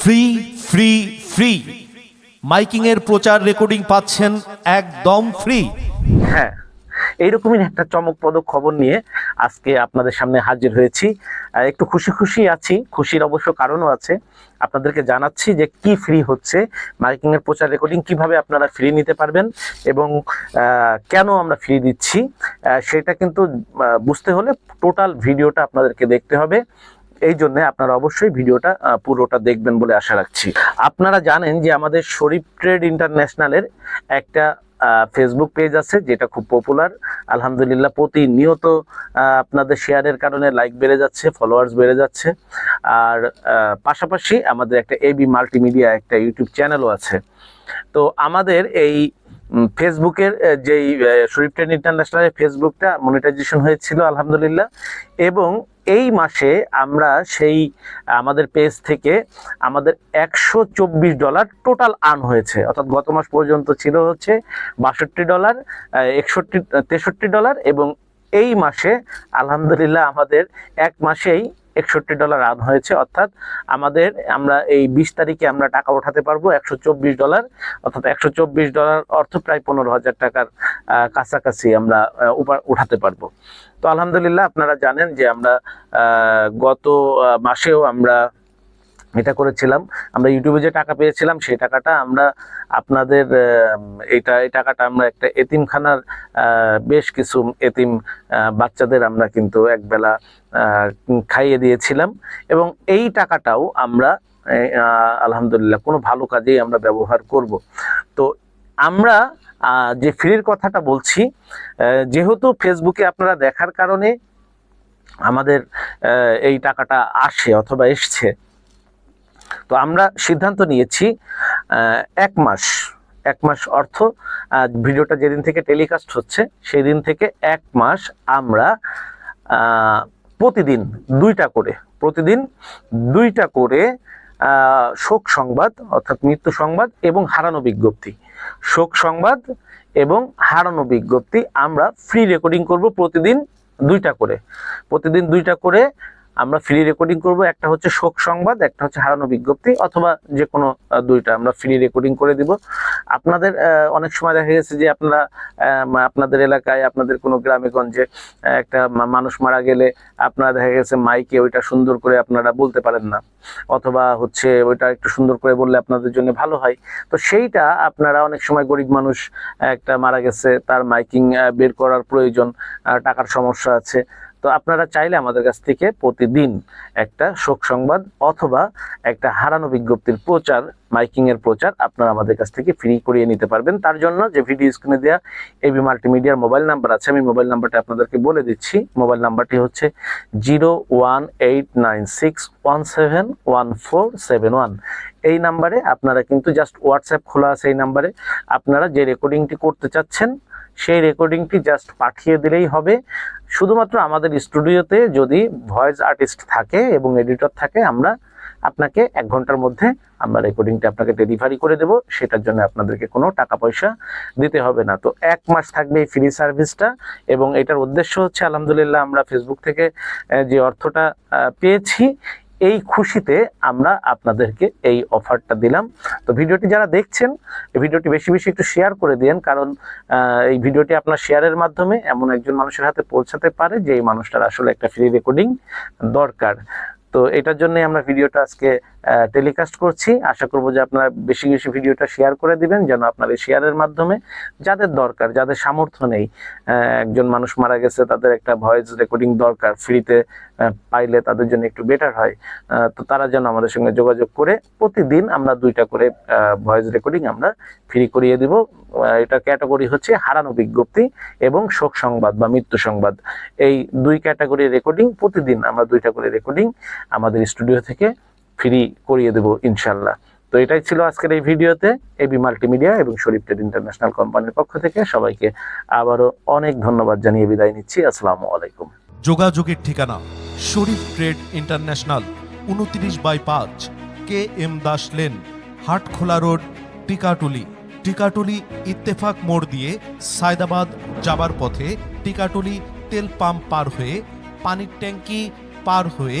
Free free free miking এর প্রচার recording পাচ্ছেন একদম ফ্রি হ্যাঁ এইরকমই একটা চমকপ্রদ খবর নিয়ে আজকে আপনাদের সামনে হাজির হয়েছি। একটু খুশি খুশি আছি, খুশির অবশ্য কারণও আছে। আপনাদেরকে জানাচ্ছি যে কি ফ্রি হচ্ছে মাইকিং এর প্রচার রেকর্ডিং কীভাবে আপনারা ফ্রি নিতে পারবেন এবং কেন আমরা ফ্রি দিচ্ছি সেটা কিন্তু বুঝতে হলে টোটাল ভিডিওটা আপনাদেরকে দেখতে হবে। এই জন্য আপনারা অবশ্যই ভিডিওটা পুরোটা দেখবেন বলে আশা রাখছি। আপনারা জানেন যে আমাদের শরীফ ট্রেড ইন্টারন্যাশনালের একটা ফেসবুক পেজ আছে, যেটা খুব পপুলার আলহামদুলিল্লাহ প্রতিনিয়ত আপনাদের শেয়ারের কারণে লাইক বেড়ে যাচ্ছে ফলোয়ার্স বেড়ে যাচ্ছে। আর পাশাপাশি আমাদের একটা এবি মাল্টিমিডিয়া একটা ইউটিউব চ্যানেলও আছে। তো আমাদের এই ফেসবুকের যেই শরীফ ট্রেন ইন্টারন্যাশনালের ফেসবুকটা মনিটাইজেশন হয়েছিল, আলহামদুলিল্লাহ। এবং এই মাসে আমরা সেই, আমাদের পেজ থেকে আমাদের একশো চব্বিশ ডলার টোটাল আর্ন হয়েছে। অর্থাৎ গত মাস পর্যন্ত ছিল হচ্ছে বাষট্টি ডলার একষট্টি, তেষট্টি ডলার এবং এই মাসে আলহামদুলিল্লাহ আমাদের এক মাসেই একষট্টি ডলার আর্ন হয়েছে, অর্থাৎ আমাদের আমরা এই বিশ তারিখে আমরা টাকা ওঠাতে পারব একশো চব্বিশ ডলার, অর্থাৎ একশো চব্বিশ ডলার অর্থ প্রায় পনেরো হাজার টাকার কাছাকাছি আমরা উঠাতে পারব। তো আলহামদুলিল্লাহ আপনারা জানেন যে আমরা গত মাসেও আমরা এটা করেছিলাম। আমরা ইউটিউবে যে টাকা পেয়েছিলাম, সেই টাকাটা আমরা আপনাদের এইটা, এই টাকাটা আমরা একটা এতিমখানার বেশ কিছু এতিম বাচ্চাদের আমরা কিন্তু একবেলা খাইয়ে দিয়েছিলাম। এবং এই টাকাটাও আমরা আলহামদুলিল্লাহ কোনো ভালো কাজেই আমরা ব্যবহার করব। তো আমরা যে ফ্রির কথাটা বলছি যেহেতু ফেসবুকে আপনারা দেখার কারণে আমাদের এই টাকাটা আসে অথবা এসছে তো আমরা সিদ্ধান্ত নিয়েছি এক মাস এক মাস অর্থ ভিডিওটা যেদিন থেকে টেলিকাস্ট হচ্ছে সেই দিন থেকে এক মাস আমরা প্রতিদিন দুইটা করে, প্রতিদিন দুইটা করে শোক সংবাদ, অর্থাৎ মৃত্যু সংবাদ এবং হারানো বিজ্ঞপ্তি। শোক সংবাদ এবং হারানো বিজ্ঞপ্তি আমরা ফ্রি রেকর্ডিং করব প্রতিদিন দুইটা করে। প্রতিদিন দুইটা করে আমরা ফ্রি রেকর্ডিং করব। একটা হচ্ছে শোক সংবাদ, একটা হচ্ছে হারানো বিজ্ঞপ্তি, অথবা যে কোনো দুইটা। আমরা ফ্রি রেকর্ডিং করে দিব। আপনাদের অনেক সময় দেখা গেছে যে আপনারা আপনাদের এলাকায়, আপনাদের কোনো গ্রামে গঞ্জে একটা মানুষ মারা গেলে আপনারা দেখা গেছে মাইকে ওইটা সুন্দর করে আপনারা বলতে পারেন না। অথবা হচ্ছে ওইটা একটু সুন্দর করে বললে আপনাদের জন্য ভালো হয়। তো সেইটা আপনারা অনেক সময় গরিব মানুষ, একটা মারা গেছে, তার মাইকিং বের করার প্রয়োজন টাকার সমস্যা আছে। তো আপনারা চাইলে আমাদের কাছ থেকে প্রতিদিন একটা শোক সংবাদ অথবা একটা হারানো বিজ্ঞপ্তির প্রচার, মাইকিং এর প্রচার আপনারা আমাদের কাছ থেকে ফ্রি করিয়ে নিতে পারবেন। তার জন্য যে ভিডিও স্ক্রিনে দেওয়া এবি মাল্টিমিডিয়ার মোবাইল নাম্বার আছে, আমি মোবাইল নাম্বারটা আপনাদেরকে বলে দিচ্ছি। মোবাইল নাম্বারটি হচ্ছে zero one eight nine six one seven one four seven one এই নাম্বারে আপনারা কিন্তু জাস্ট হোয়াটসঅ্যাপ খোলা আছে এই নাম্বারে আপনারা যে রেকর্ডিংটি করতে চাচ্ছেন সেই রেকর্ডিংটি জাস্ট পাঠিয়ে দিলেই হবে। শুধুমাত্র আমাদের স্টুডিওতে যদি ভয়েস আর্টিস্ট থাকে এবং এডিটর থাকে, আমরা আপনাকে এক ঘণ্টার মধ্যে আমরা রেকর্ডিংটা আপনাকে ডেলিভারি করে দেব। সেটার জন্য আপনাদেরকে কোনো টাকা পয়সা দিতে হবে না। তো এক মাস থাকবে এই ফ্রি সার্ভিসটা এবং এটার উদ্দেশ্য হচ্ছে, আলহামদুলিল্লাহ আমরা ফেসবুক থেকে যে অর্থটা পেয়েছি এই খুশিতে আমরা আপনাদেরকে এই অফারটা দিলাম। তো ভিডিওটি যারা দেখছেন, এই ভিডিওটি বেশি বেশি একটু শেয়ার করে দিন কারণ এই ভিডিওটি আপনার শেয়ারের মাধ্যমে এমন একজন মানুষের হাতে পৌঁছাতে পারে, যে এই মানুষটার আসলে একটা ফ্রি রেকর্ডিং দরকার। তো এটার জন্য আমরা ভিডিওটা আজকে টেলিকাস্ট করছি। আশা করব যে আপনারা বেশি বেশি ভিডিওটা শেয়ার করে দিবেন, যেন আপনার এই শেয়ারের মাধ্যমে যাদের দরকার, যাদের সামর্থ্য নেই একজন মানুষ মারা গেছে, তাদের একটা ভয়েস রেকর্ডিং দরকার ফ্রিতে পাইলে তাদের জন্য একটু বেটার হয়। তো তারা যেন আমাদের সঙ্গে যোগাযোগ করে, প্রতিদিন আমরা দুইটা করে ভয়েস রেকর্ডিং আমরা ফ্রি করিয়ে দিব। এটা ক্যাটাগরি হচ্ছে হারানো বিজ্ঞপ্তি এবং শোক সংবাদ বা মৃত্যু সংবাদ। এই দুই ক্যাটাগরি রেকর্ডিং প্রতিদিন আমরা দুইটা করে রেকর্ডিং আমাদের স্টুডিও থেকে ফ্রি করিয়ে দেবো, ইনশাল্লাহ। তো এটাই ছিল আজকের এই ভিডিওতে এবি মাল্টিমিডিয়া এবং শরীফ ট্রেড ইন্টারন্যাশনাল কোম্পানির পক্ষ থেকে। সবাইকে আবারও অনেক ধন্যবাদ জানিয়ে বিদায় নিচ্ছি। আসসালামু আলাইকুম। যোগাযোগের ঠিকানা শরীফ ট্রেড ইন্টারন্যাশনাল উনত্রিশ বাই পাঁচ K M Das lane, Hatkhola road, Tikatuli. Tikatuli Ittefaq মোড় দিয়ে সায়দাবাদ যাবার পথে টিকাটুলি তেল পাম্প পার হয়ে, পানির ট্যাঙ্কি পার হয়ে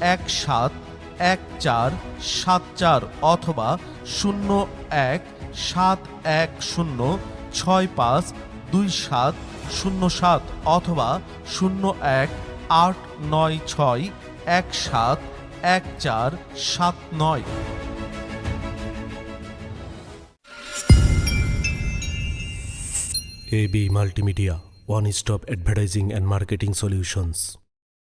এক সাত এক চার সাত চার অথবা শূন্য এক সাত এক শূন্য ছয় পাঁচ দুই সাত শূন্য সাত অথবা শূন্য এক আট নয় ছয় এক সাত এক চার সাত নয় AB Multimedia, one stop advertising and marketing solutions.